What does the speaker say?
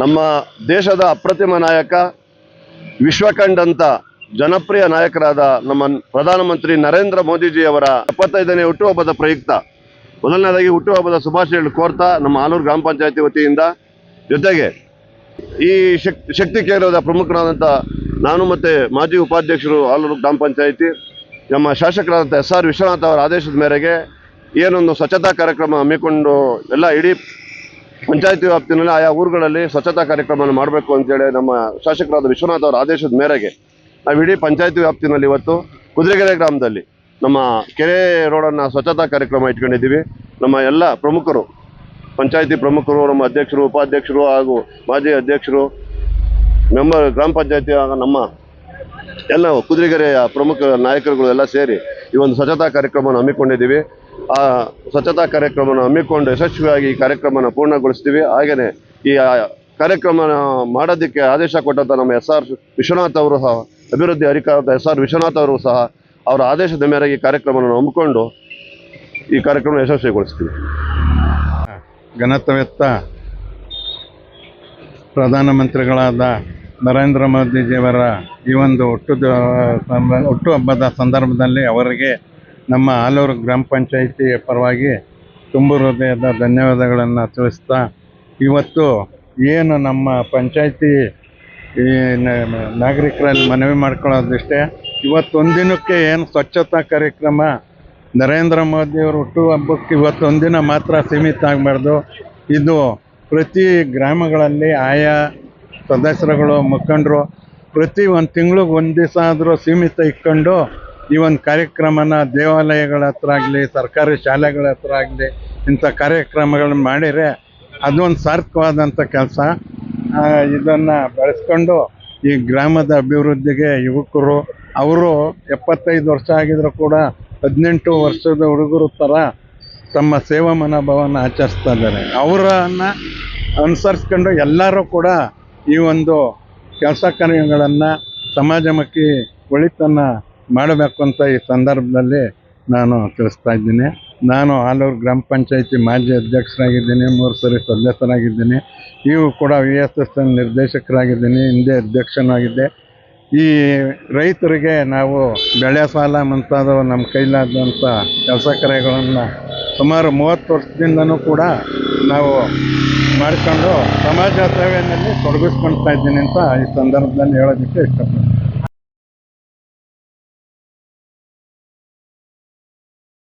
ನಮ್ಮ ದೇಶದ ಅಪ್ರತಿಮ ನಾಯಕ ವಿಶ್ವಕಂಡಂತ ಜನಪ್ರಿಯ ನಾಯಕರಾದ ನಮ್ಮ ಪ್ರಧಾನಮಂತ್ರಿ ನರೇಂದ್ರ ಮೋದಿಜಿಯವರ ಎಪ್ಪತ್ತೈದನೇ ಹುಟ್ಟುಹಬ್ಬದ ಪ್ರಯುಕ್ತ. ಮೊದಲನೇದಾಗಿ ಹುಟ್ಟುಹಬ್ಬದ ಶುಭಾಶಯಗಳು ಕೋರ್ತಾ, ನಮ್ಮ ಆಲೂರು ಗ್ರಾಮ ಪಂಚಾಯತಿ ವತಿಯಿಂದ. ಜೊತೆಗೆ ಈ ಶಕ್, ಶಕ್ತಿ ಕೇಂದ್ರದ ಪ್ರಮುಖರಾದಂಥ ನಾನು ಮತ್ತು ಮಾಜಿ ಉಪಾಧ್ಯಕ್ಷರು ಆಲೂರು ಗ್ರಾಮ ಪಂಚಾಯಿತಿ, ನಮ್ಮ ಶಾಸಕರಾದಂಥ ಎಸ್ ಆರ್ ವಿಶ್ವನಾಥ್ ಅವರ ಆದೇಶದ ಮೇರೆಗೆ ಏನೊಂದು ಸ್ವಚ್ಛತಾ ಕಾರ್ಯಕ್ರಮ ಹಮ್ಮಿಕೊಂಡು ಎಲ್ಲ ಇಡೀ ಪಂಚಾಯತಿ ವ್ಯಾಪ್ತಿನಲ್ಲಿ ಆಯಾ ಊರುಗಳಲ್ಲಿ ಸ್ವಚ್ಛತಾ ಕಾರ್ಯಕ್ರಮವನ್ನು ಮಾಡಬೇಕು ಅಂತೇಳಿ ನಮ್ಮ ಶಾಸಕರಾದ ವಿಶ್ವನಾಥ್ ಅವರ ಆದೇಶದ ಮೇರೆಗೆ ನಾವು ಇಡೀ ಪಂಚಾಯತಿ ವ್ಯಾಪ್ತಿನಲ್ಲಿ ಇವತ್ತು ಕುದುರೆಗೆರೆ ಗ್ರಾಮದಲ್ಲಿ ನಮ್ಮ ಕೆರೆ ರೋಡನ್ನು ಸ್ವಚ್ಛತಾ ಕಾರ್ಯಕ್ರಮ ಇಟ್ಕೊಂಡಿದ್ದೀವಿ. ನಮ್ಮ ಎಲ್ಲ ಪ್ರಮುಖರು, ಪಂಚಾಯತಿ ಪ್ರಮುಖರು, ನಮ್ಮ ಅಧ್ಯಕ್ಷರು, ಉಪಾಧ್ಯಕ್ಷರು ಹಾಗೂ ಮಾಜಿ ಅಧ್ಯಕ್ಷರು, ಮೆಂಬರ್ ಗ್ರಾಮ ಪಂಚಾಯತಿ ನಮ್ಮ ಎಲ್ಲ ಕುದುರೆಗೆರೆಯ ಪ್ರಮುಖ ನಾಯಕರುಗಳು ಎಲ್ಲ ಸೇರಿ ಈ ಒಂದು ಸ್ವಚ್ಛತಾ ಕಾರ್ಯಕ್ರಮವನ್ನು ಹಮ್ಮಿಕೊಂಡಿದ್ದೀವಿ. ಆ ಸ್ವಚ್ಛತಾ ಕಾರ್ಯಕ್ರಮವನ್ನು ಹಮ್ಮಿಕೊಂಡು ಯಶಸ್ವಿಯಾಗಿ ಈ ಕಾರ್ಯಕ್ರಮನ ಪೂರ್ಣಗೊಳಿಸ್ತೀವಿ. ಹಾಗೆಯೇ ಈ ಕಾರ್ಯಕ್ರಮ ಮಾಡೋದಕ್ಕೆ ಆದೇಶ ಕೊಟ್ಟಂಥ ನಮ್ಮ ಎಸ್ ಆರ್ ವಿಶ್ವನಾಥ್ ಅವರು ಸಹ, ಅಭಿವೃದ್ಧಿ ಅಧಿಕಾರದ ಎಸ್ ಆರ್ ವಿಶ್ವನಾಥ್ ಅವರು ಸಹ ಅವರ ಆದೇಶದ ಮೇರೆಗೆ ಈ ಕಾರ್ಯಕ್ರಮವನ್ನು ಹಮ್ಮಿಕೊಂಡು ಈ ಕಾರ್ಯಕ್ರಮ ಯಶಸ್ವಿಗೊಳಿಸ್ತೀವಿ. ಘನತ್ವವೆತ್ತ ಪ್ರಧಾನಮಂತ್ರಿಗಳಾದ ನರೇಂದ್ರ ಮೋದಿಜಿಯವರ ಈ ಒಂದು ಹುಟ್ಟು ಹುಟ್ಟುಹಬ್ಬದ ಸಂದರ್ಭದಲ್ಲಿ ಅವರಿಗೆ ನಮ್ಮ ಆಲೂರು ಗ್ರಾಮ ಪಂಚಾಯಿತಿ ಪರವಾಗಿ ತುಂಬು ಹೃದಯದ ಧನ್ಯವಾದಗಳನ್ನು ತಿಳಿಸ್ತಾ ಇವತ್ತು ಏನು ನಮ್ಮ ಪಂಚಾಯಿತಿ ನಾಗರಿಕರಲ್ಲಿ ಮನವಿ ಮಾಡ್ಕೊಳ್ಳೋದಿಷ್ಟೇ, ಇವತ್ತೊಂದಿನಕ್ಕೆ ಏನು ಸ್ವಚ್ಛತಾ ಕಾರ್ಯಕ್ರಮ ನರೇಂದ್ರ ಮೋದಿಯವರು ಹುಟ್ಟುಹಬ್ಬಕ್ಕೆ ಇವತ್ತೊಂದಿನ ಮಾತ್ರ ಸೀಮಿತ ಆಗಬಾರ್ದು. ಇದು ಪ್ರತಿ ಗ್ರಾಮಗಳಲ್ಲಿ ಆಯಾ ಸದಸ್ಯರುಗಳು, ಮುಖಂಡರು ಪ್ರತಿ ಒಂದು ತಿಂಗ್ಳಿಗೆ ಒಂದು ದಿವಸ ಆದರೂ ಸೀಮಿತ ಇಟ್ಕೊಂಡು ಈ ಒಂದು ಕಾರ್ಯಕ್ರಮನ ದೇವಾಲಯಗಳ ಹತ್ರ ಆಗಲಿ, ಸರ್ಕಾರಿ ಶಾಲೆಗಳ ಹತ್ರ ಆಗಲಿ, ಇಂಥ ಕಾರ್ಯಕ್ರಮಗಳನ್ನ ಮಾಡಿದರೆ ಅದೊಂದು ಸಾರ್ಥಕವಾದಂಥ ಕೆಲಸ. ಇದನ್ನು ಬೆಳೆಸ್ಕೊಂಡು ಈ ಗ್ರಾಮದ ಅಭಿವೃದ್ಧಿಗೆ ಯುವಕರು, ಅವರು ಎಪ್ಪತ್ತೈದು ವರ್ಷ ಆಗಿದ್ರು ಕೂಡ ಹದಿನೆಂಟು ವರ್ಷದ ಹುಡುಗರು ಥರ ತಮ್ಮ ಸೇವಾ ಮನೋಭಾವನ ಆಚರಿಸ್ತಾ ಇದ್ದಾರೆ. ಅವರನ್ನು ಅನುಸರಿಸ್ಕೊಂಡು ಎಲ್ಲರೂ ಕೂಡ ಈ ಒಂದು ಕೆಲಸ ಕಾರ್ಯಗಳನ್ನು ಸಮಾಜಮುಖಿ ಒಳಿತನ್ನು ಮಾಡಬೇಕು ಅಂತ ಈ ಸಂದರ್ಭದಲ್ಲಿ ನಾನು ತಿಳಿಸ್ತಾ ಇದ್ದೀನಿ. ನಾನು ಆಲೂರು ಗ್ರಾಮ ಪಂಚಾಯಿತಿ ಮಾಜಿ ಅಧ್ಯಕ್ಷರಾಗಿದ್ದೀನಿ, ಮೂರು ಸರಿ ಸದಸ್ಯರಾಗಿದ್ದೀನಿ. ಇವು ಕೂಡ ವಿ ಎಸ್ ಎಸ್ ಎನ್ ನಿರ್ದೇಶಕರಾಗಿದ್ದೀನಿ, ಹಿಂದೆ ಅಧ್ಯಕ್ಷನಾಗಿದ್ದೆ. ಈ ರೈತರಿಗೆ ನಾವು ಬೆಳೆ ಸಾಲ ಮುಂತಾದವು ನಮ್ಮ ಕೈಲಾದಂಥ ಕೆಲಸ ಕಾರ್ಯಗಳನ್ನು ಸುಮಾರು ಮೂವತ್ತು ವರ್ಷದಿಂದನೂ ಕೂಡ ನಾವು ಮಾಡಿಕೊಂಡು ಸಮಾಜ ಸೇವೆಯಲ್ಲಿ ತೊಡಗಿಸ್ಕೊಳ್ತಾ ಇದ್ದೀನಿ ಅಂತ ಈ ಸಂದರ್ಭದಲ್ಲಿ ಹೇಳೋದಕ್ಕೆ ಇಷ್ಟಪಡ್ತೀನಿ.